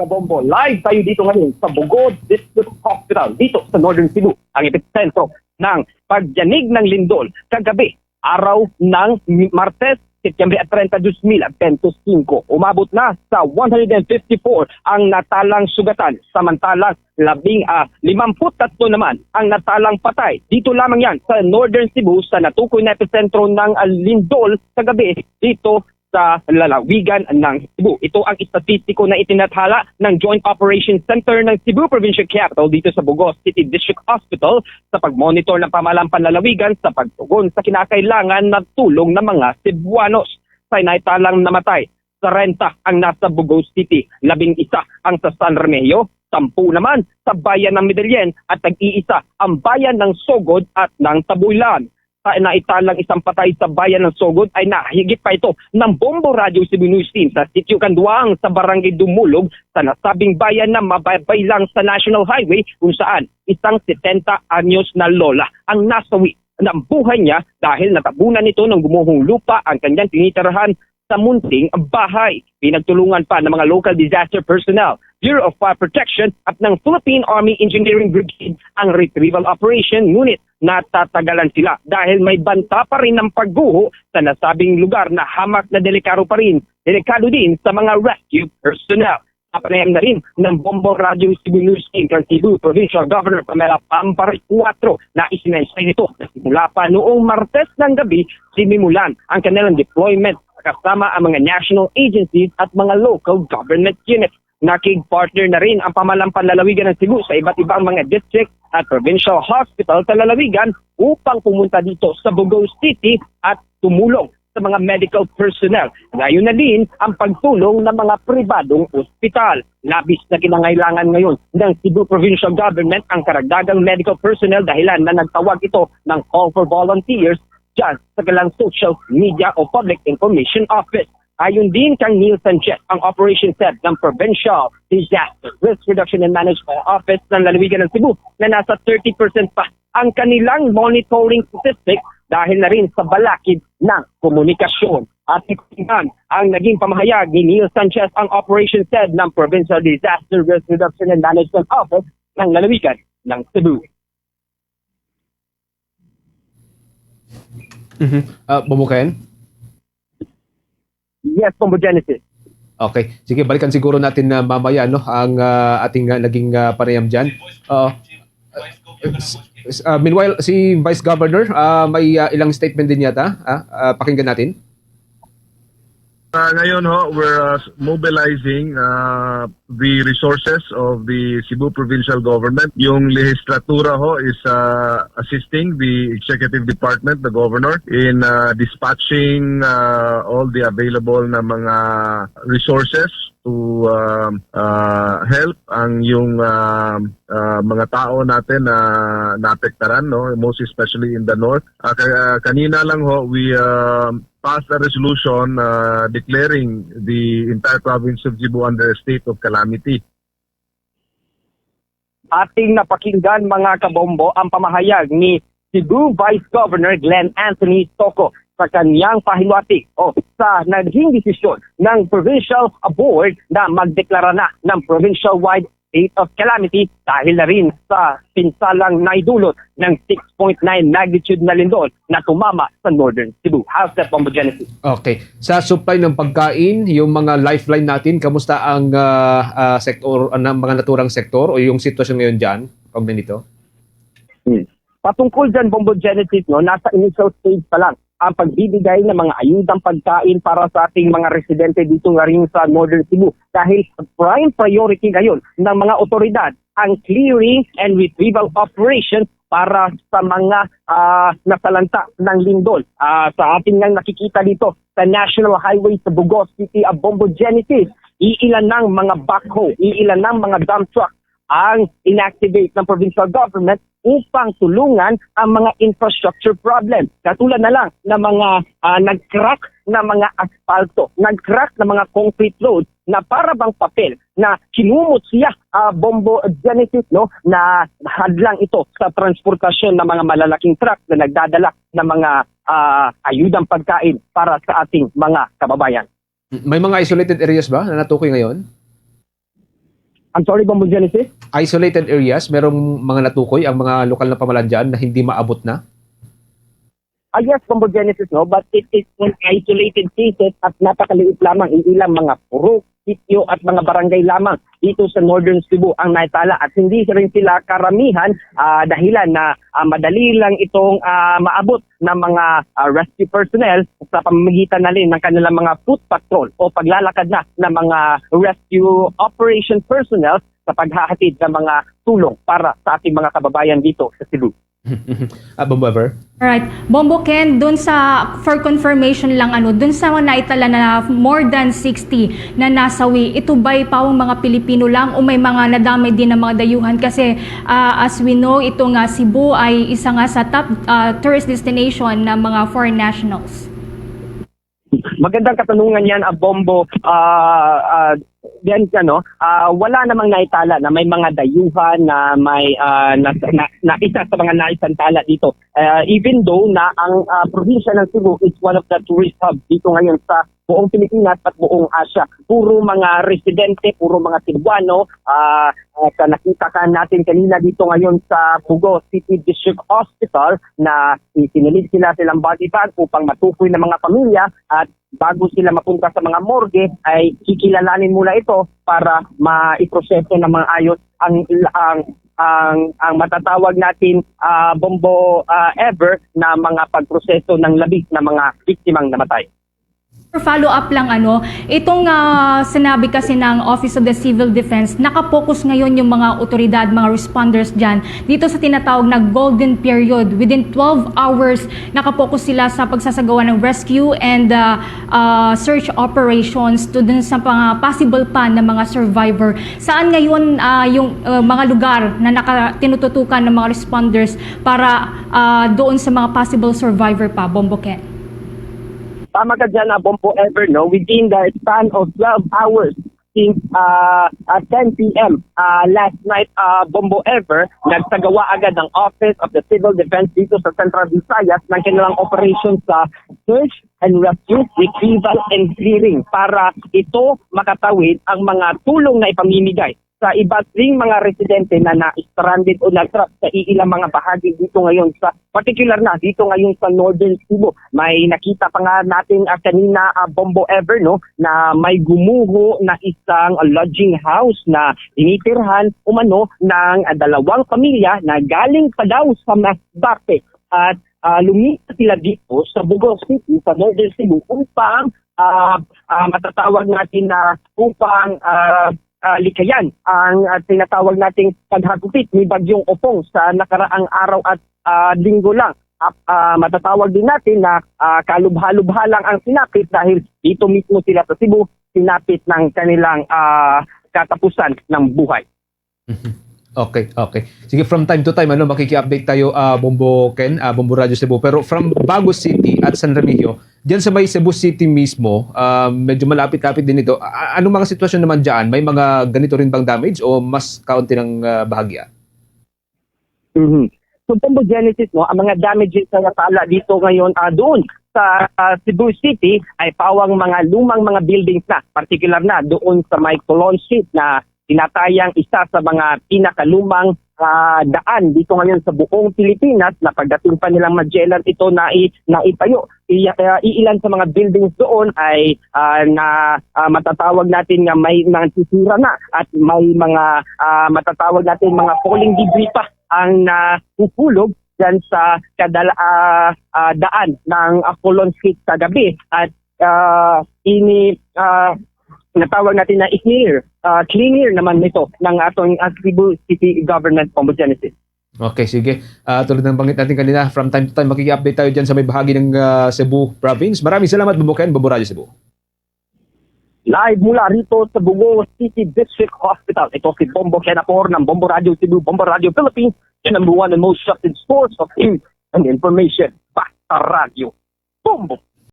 Kabombo, live tayo dito ngayon sa Bugod District Hospital dito sa Northern Cebu, ang epicentro ng pagyanig ng lindol kagabi, araw ng Martes, Setyembre 30, 2025. Umabot na sa 154 ang natalang sugatan, samantalang labing ah, 53 naman ang natalang patay. Dito lamang yan sa Northern Cebu sa natukoy na epicentro ng ah, lindol kagabi dito sa lalawigan ng Cebu. Ito ang istatistiko na itinathala ng Joint Operations Center ng Cebu Provincial Capital dito sa Bugos City District Hospital sa pagmonitor ng pamalang panlalawigan sa pagtugon sa kinakailangan na tulong ng mga Cebuanos. Sa naitalang namatay, 40 ang nasa Bugos City, labing isa ang sa San Remigio, sampu naman sa bayan ng Medellin at tag-iisa ang bayan ng Sogod at ng Tabulan naitalang isang patay sa bayan ng Sogod ay nahigit pa ito ng bombo Cebu News Team sa Sitio Kanduang sa Barangay Dumulog sa nasabing bayan na mababay lang sa National Highway kung saan isang 70 anyos na lola ang nasawi ng buhay niya dahil natabunan nito ng gumuhong lupa ang kanyang tinitirahan sa munting bahay. Pinagtulungan pa ng mga local disaster personnel, Bureau of Fire Protection at ng Philippine Army Engineering Brigade ang retrieval operation ngunit natatagalan sila dahil may banta pa rin ng pagguho sa nasabing lugar na hamak na delikado pa rin, delikado din sa mga rescue personnel. Napanayam na rin ng Bombo Radio Cebu News kang Cebu Provincial Governor Pamela Pampari 4 na isinensay nito na simula pa noong Martes ng gabi sinimulan ang kanilang deployment kasama ang mga national agencies at mga local government units. Nakig-partner na rin ang pamalang panlalawigan ng Cebu sa iba't ibang mga district at provincial hospital sa lalawigan upang pumunta dito sa Bugao City at tumulong sa mga medical personnel. Ngayon na din ang pagtulong ng mga pribadong ospital. Labis na kinangailangan ngayon ng Cebu Provincial Government ang karagdagang medical personnel dahilan na nagtawag ito ng call for volunteers dyan sa galang social media o public information office. Ayon din kang Neil Sanchez, ang Operation Head ng Provincial Disaster Risk Reduction and Management Office ng Lalawigan ng Cebu na nasa 30% pa ang kanilang monitoring statistics dahil na rin sa balakid ng komunikasyon. At itinan ang naging pamahayag ni Neil Sanchez, ang Operation Head ng Provincial Disaster Risk Reduction and Management Office ng Lalawigan ng Cebu. Mhm. Ah, Bumuken? Yes, Combo Genesis. Okay. Sige, balikan siguro natin na mamaya no ang ah, ating ah, naging uh, panayam diyan. Uh, meanwhile, si Vice Governor, ah, may ah, ilang statement din yata. Ah, ah, pakinggan natin. Uh, ngayon ho, we're uh, mobilizing uh, the resources of the Cebu Provincial Government. Yung legislatura ho is uh, assisting the executive department, the governor, in uh, dispatching uh, all the available na mga resources to um, uh, help ang yung um, uh, mga tao natin na naapektaran, no? most especially in the north. Uh, ka- kanina lang ho, we um, passed a resolution uh, declaring the entire province of Cebu under a state of calamity. ating napakinggan mga kabombo ang pamahayag ni Cebu Vice Governor Glenn Anthony Toco sa kanyang pahiwati o sa naging desisyon ng Provincial Board na magdeklara na ng provincial-wide state of calamity dahil na rin sa pinsalang naidulot ng 6.9 magnitude na lindol na tumama sa Northern Cebu. How's that, Bombo Genesis? Okay. Sa supply ng pagkain, yung mga lifeline natin, kamusta ang ah, ah, sektor, ah, ng mga naturang sektor o yung sitwasyon ngayon diyan? Pag nito? Hmm. Patungkol dyan, Bombo Genesis, no, nasa initial stage pa lang ang pagbibigay ng mga ayudang pagkain para sa ating mga residente dito nga rin sa Northern Cebu. Dahil prime priority ngayon ng mga otoridad ang clearing and retrieval operation para sa mga ah, nasalanta ng lindol. Ah, sa ating nga nakikita dito sa National Highway sa Bugos City of Bombo Genesis, iilan ng mga backhoe, iilan ng mga dump truck ang inactivate ng provincial government upang tulungan ang mga infrastructure problem. Katulad na lang ng mga ah, nag-crack na mga asfalto, nag-crack na mga concrete road na para bang papel na kinumot siya ah, bombo genesis no na hadlang ito sa transportasyon ng mga malalaking truck na nagdadala ng mga ah, ayudang pagkain para sa ating mga kababayan. May mga isolated areas ba na natukoy ngayon? I'm sorry, Bombo Genesis? Isolated areas, merong mga natukoy ang mga lokal na pamalan dyan na hindi maabot na? Ah, yes, Bombo Genesis, no? But it is in isolated cases at napakaliit lamang ang ilang mga puro, sityo at mga barangay lamang dito sa Northern Cebu ang naitala at hindi rin sila karamihan ah, dahilan na ah, madali lang itong ah, maabot ng mga ah, rescue personnel sa pamamagitan na rin ng kanilang mga foot patrol o paglalakad na ng mga rescue operation personnel sa paghahatid ng mga tulong para sa ating mga kababayan dito sa Cebu. Ah, Bombo Ever? Alright. Bombo Ken, dun sa, for confirmation lang, ano, dun sa naitala na more than 60 na nasawi, ito ba'y pawang mga Pilipino lang o may mga nadamay din ng mga dayuhan? Kasi ah, as we know, ito nga Cebu ay isa nga sa top ah, tourist destination ng mga foreign nationals. Magandang katanungan yan, ah, Bombo. Ah, ah, yan ano, ah, wala namang naitala na may mga dayuhan na may ah, na, na, na isa sa mga naisantala dito. Ah, even though na ang ah, probinsya ng Cebu is one of the tourist hubs dito ngayon sa buong Pilipinas at buong Asia. Puro mga residente, puro mga Cebuano. ah at ah, nakita ka natin kanina dito ngayon sa Pugo City District Hospital na isinilid sila silang body bag upang matukoy ng mga pamilya at bago sila mapunta sa mga morgue ay kikilalanin muna ito para maiproseso ng mga ayos ang ang ang ang matatawag natin ah, bombo ah, ever na mga pagproseso ng labis na mga biktimang namatay. Follow up lang ano, itong ah, sinabi kasi ng Office of the Civil Defense, nakapokus ngayon yung mga otoridad, mga responders dyan, dito sa tinatawag na golden period. Within 12 hours, nakapokus sila sa pagsasagawa ng rescue and ah, ah, search operations to dun sa mga possible pa ng mga survivor. Saan ngayon ah, yung ah, mga lugar na naka, tinututukan ng mga responders para ah, doon sa mga possible survivor pa, Bombo Ken? Tama ka dyan, uh, Bombo Ever, no? Within the span of 12 hours since uh, uh, 10 p.m. Uh, last night, uh, Bombo Ever, nagsagawa agad ng Office of the Civil Defense dito sa Central Visayas ng kanilang operation sa search and rescue, retrieval and clearing para ito makatawid ang mga tulong na ipamimigay sa iba't ring mga residente na na-stranded o na-trap sa iilang mga bahagi dito ngayon sa particular na dito ngayon sa Northern Cebu. May nakita pa nga natin uh, kanina uh, Bombo Ever no na may gumuho na isang lodging house na tinitirhan umano ng uh, dalawang pamilya na galing pa daw sa Masbate at uh, lumipat sila dito sa Bugor City sa Northern Cebu upang uh, uh, matatawag natin na upang uh, uh, likayan ang uh, tinatawag nating paghagupit ni Bagyong Opong sa nakaraang araw at uh, linggo lang. At uh, matatawag din natin na uh, kalubha-lubha lang ang sinapit dahil dito mismo sila sa Cebu sinapit ng kanilang uh, katapusan ng buhay. Okay, okay. Sige, from time to time, ano, makiki-update tayo, ah, Bombo Ken, ah, Bombo Radio Cebu. Pero from Bago City at San Remigio, diyan sa may Cebu City mismo, ah, medyo malapit-lapit din ito. A- anong mga sitwasyon naman diyan? May mga ganito rin bang damage o mas kaunti ng ah, bahagya? Mhm. So Bombo Genesis, no, ang mga damages na natala dito ngayon ah, doon sa ah, Cebu City ay pawang mga lumang mga buildings na, particular na doon sa may Colon Street na tinatayang isa sa mga pinakalumang ah, daan dito ngayon sa buong Pilipinas na pagdating pa nilang Magellan ito na, i, na itayo. I, ah, iilan sa mga buildings doon ay ah, na ah, matatawag natin nga may mga sisira na at may mga ah, matatawag natin mga falling debris pa ang nahuhulog dyan sa kadala, ah, ah, daan ng uh, Colon Street sa gabi at ah, ini ah, natawag natin na i-clear, ah, cleaner naman nito ng atong uh, Cebu City Government Homogenesis. Okay, sige. Ah, tulad ng banggit natin kanina, from time to time, makiki-update tayo dyan sa may bahagi ng ah, Cebu Province. Maraming salamat, Bombo Ken, Bombo Radio Cebu. Live mula rito sa Bugo City District Hospital. Ito si Bombo Kenapor ng Bombo Radio Cebu, Bombo Radio Philippines, the number one and most trusted source of news and information. Basta Radio. Bombo!